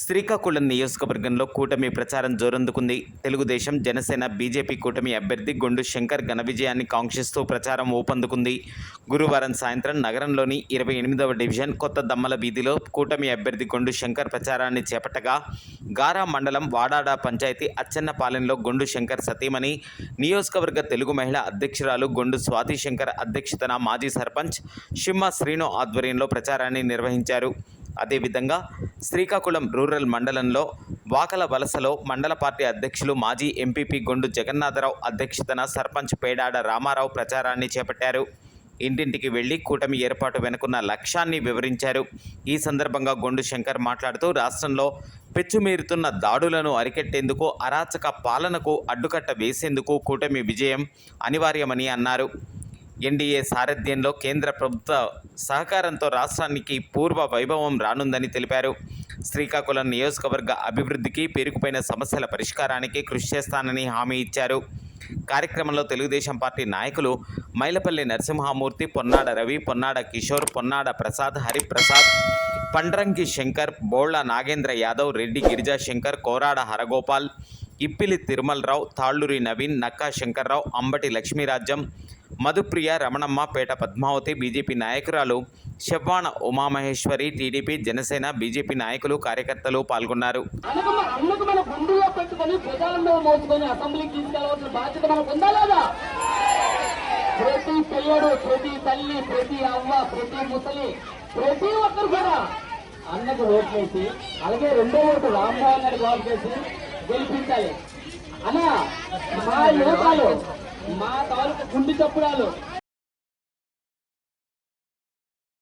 శ్రీకాకుళం నియోజకవర్గంలో కూటమి ప్రచారం జోరందుకుంది. తెలుగుదేశం జనసేన బీజేపీ కూటమి అభ్యర్థి గొండు శంకర్ ఘన విజయాన్ని కాంక్షిస్తూ ప్రచారం ఊపందుకుంది. గురువారం సాయంత్రం నగరంలోని ఇరవై ఎనిమిదవ డివిజన్ కొత్త దమ్మల వీధిలో కూటమి అభ్యర్థి గొండు శంకర్ ప్రచారాన్ని చేపట్టగా గారా మండలం వాడాడ పంచాయతీ అచ్చెన్నపాలెంలో గొండు శంకర్ సతీమణి నియోజకవర్గ తెలుగు మహిళా అధ్యక్షురాలు గొండు స్వాతి శంకర్ అధ్యక్షతన మాజీ సర్పంచ్ షిమ్మ శ్రీను ఆధ్వర్యంలో ప్రచారాన్ని నిర్వహించారు. అదేవిధంగా శ్రీకాకుళం రూరల్ మండలంలో వాకల వలసలో మండల పార్టీ అధ్యక్షులు మాజీ ఎంపీపీ గొండు జగన్నాథరావు అధ్యక్షతన సర్పంచ్ పేడాడ రామారావు ప్రచారాన్ని చేపట్టారు. ఇంటింటికి వెళ్ళి కూటమి ఏర్పాటు వెనుకున్న లక్ష్యాన్ని వివరించారు. ఈ సందర్భంగా గొండు శంకర్ మాట్లాడుతూ రాష్ట్రంలో పెచ్చుమీరుతున్న దాడులను అరికెట్టేందుకు అరాచక పాలనకు అడ్డుకట్ట వేసేందుకు కూటమి విజయం అనివార్యమని అన్నారు. ఎన్డీఏ సారథ్యంలో కేంద్ర ప్రభుత్వ సహకారంతో రాష్ట్రానికి పూర్వ వైభవం రానుందని తెలిపారు. శ్రీకాకుళం నియోజకవర్గ అభివృద్ధికి పేరుకుపోయిన సమస్యల పరిష్కారానికి కృషి చేస్తానని హామీ ఇచ్చారు. కార్యక్రమంలో తెలుగుదేశం పార్టీ నాయకులు మైలపల్లి నరసింహమూర్తి పొన్నాడ రవి పొన్నాడ కిషోర్ పొన్నాడ ప్రసాద్ హరిప్రసాద్ పండ్రంగి శంకర్ బోళ్ళ నాగేంద్ర యాదవ్ రెడ్డి గిరిజా శంకర్ కోరాడ హరగోపాల్ ఇప్పిలి తిరుమలరావు తాళ్ళూరి నవీన్ నక్కా శంకర్రావు అంబటి లక్ష్మీరాజ్యం మధుప్రియ రమణమ్మ పేట పద్మావతి బీజేపీ నాయకురాలు శవ్వాణ ఉమామహేశ్వరి టీడీపీ జనసేన బీజేపీ నాయకులు కార్యకర్తలు పాల్గొన్నారు. అన్నకు ప్రతి పిల్లడు ప్రతి తల్లి ప్రతి అవ్వ ప్రతి ముసలి ప్రతి ఒక్కరు కూడా అన్నకు అలాగే రెండో ఓటు రామ్మోహన్ గారికి ఓటు చేసి గెలిపించాలి. అన్న మా యువకాలు మా తాలూకు గుండి చప్పుడాలు